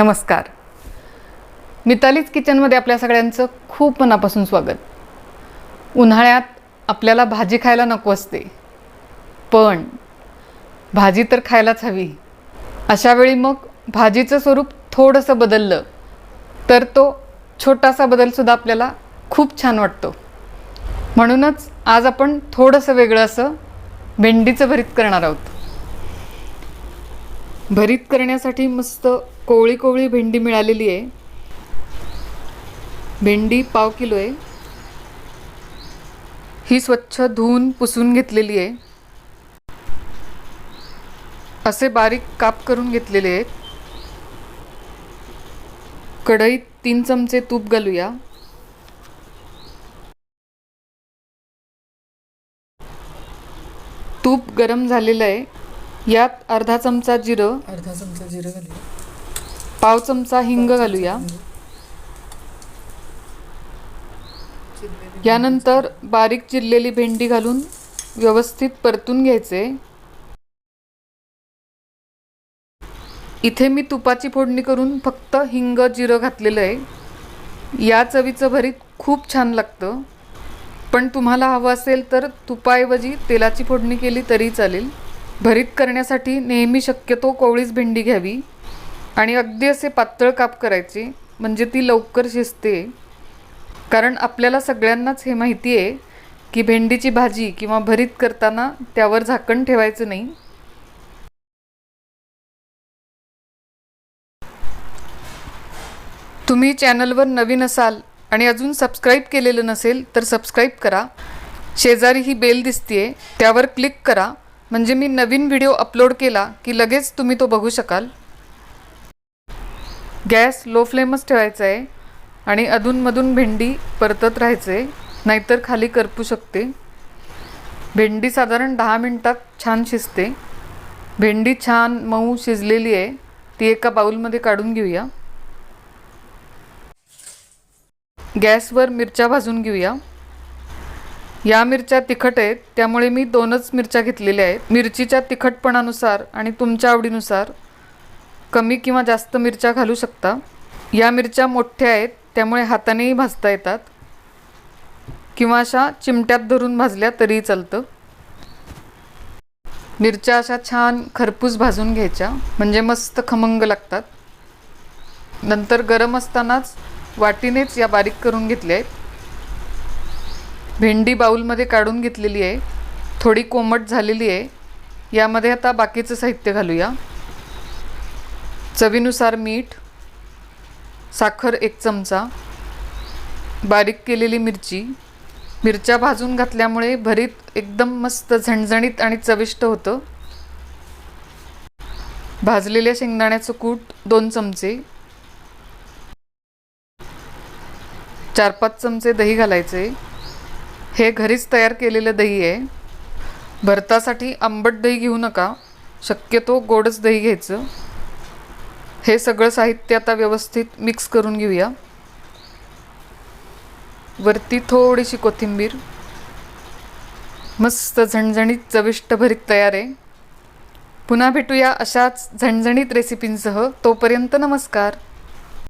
नमस्कार. मितालीच किचनमध्ये आपल्या सगळ्यांचं खूप मनापासून स्वागत. उन्हाळ्यात आपल्याला भाजी खायला नको असते. पण भाजी तर खायलाच हवी. अशा वेळी मग भाजीचं स्वरूप थोडंसं बदललं तर तो छोटासा बदलसुद्धा आपल्याला खूप छान वाटतो. म्हणूनच आज आपण थोडंसं वेगळं असं भेंडीचं भरीत करणार आहोत. भरीत करण्यासाठी मस्त कोवळी कोवळी भेंडी मिळालेली आहे. भेंडी पाव किलो आहे. ही स्वच्छ धुवून पुसून घेतलेली आहे. असे बारीक काप करून घेतलेले आहेत. कढईत तीन चमचे तूप घालूया. तूप गरम झालेलं आहे. यात अर्धा चमचा जिरं अर्धा चमचा जिरं घालूया. पाव चमचा हिंग घालूया. यानंतर बारीक चिरलेली भेंडी घालून व्यवस्थित परतून घ्यायचे. इथे मी तुपाची फोडणी करून फक्त हिंग जिरं घातलेलं आहे. या चवीचं भरीत खूप छान लागतं. पण तुम्हाला हवं असेल तर तुपाऐवजी तेलाची फोडणी केली तरी चालेल. भरीत करण्यासाठी नेहमी शक्यतो कोवळीच भेंडी घ्यावी आणि अगदी असे पातळ काप करायचे म्हणजे ती लवकर शिजते. कारण आपल्याला सगळ्यांनाच हे माहिती आहे की भेंडीची भाजी किंवा भरीत करताना त्यावर झाकण ठेवायचं नाही. तुम्ही चॅनलवर नवीन असाल आणि अजून सबस्क्राईब केलेलं नसेल तर सबस्क्राईब करा. शेजारी ही बेल दिसतीये त्यावर क्लिक करा. म्हणजे मी नवीन व्हिडिओ अपलोड केला की लगेच तुम्ही तो बघू शकाल. गॅस लो फ्लेमच ठेवायचा आहे आणि अधूनमधून भेंडी परतत राहायचे नाहीतर खाली करपू शकते. भेंडी साधारण दहा मिनटात छान शिजते. भेंडी छान मऊ शिजलेली आहे ती एका बाऊलमध्ये काढून घेऊया. गॅसवर मिरच्या भाजून घेऊया. या मिरच्या तिखट आहेत त्यामुळे मी दोनच मिरच्या घेतलेल्या आहेत. मिरचीच्या तिखटपणानुसार आणि तुमच्या आवडीनुसार कमी किंवा जास्त मिरच्या घालू शकता. या मिरच्या मोठ्या आहेत त्यामुळे हातानेही भाजता येतात. किंवा अशा चिमट्यात धरून भाजल्या तरीही चालतं. मिरच्या अशा छान खरपूस भाजून घ्यायच्या म्हणजे मस्त खमंग लागतात. नंतर गरम असतानाच वाटीनेच या बारीक करून घेतल्या आहेत. भेंडी बाऊलमध्ये काढून घेतलेली आहे. थोडी कोमट झालेली आहे. यामध्ये आता बाकीचं साहित्य घालूया. चवीनुसार मीठ साखर एक चमचा बारीक केलेली मिरची. मिरच्या भाजून घातल्यामुळे भरीत एकदम मस्त झणझणीत आणि चविष्ट होतं. भाजलेल्या शेंगदाण्याचं कूट दोन चमचे. चार पाच चमचे दही घालायचे. हे घरीच तयार केलेलं दही आहे. भरतासाठी आंबट दही घेऊ नका. शक्यतो गोडच दही घ्यायचं. हे सगळं साहित्य आता व्यवस्थित मिक्स करून घेऊया. वरती थोडीशी कोथिंबीर. मस्त झणझणीत चविष्ट भरीत तयार आहे. पुन्हा भेटूया अशाच झणझणीत रेसिपींसह तोपर्यंत नमस्कार.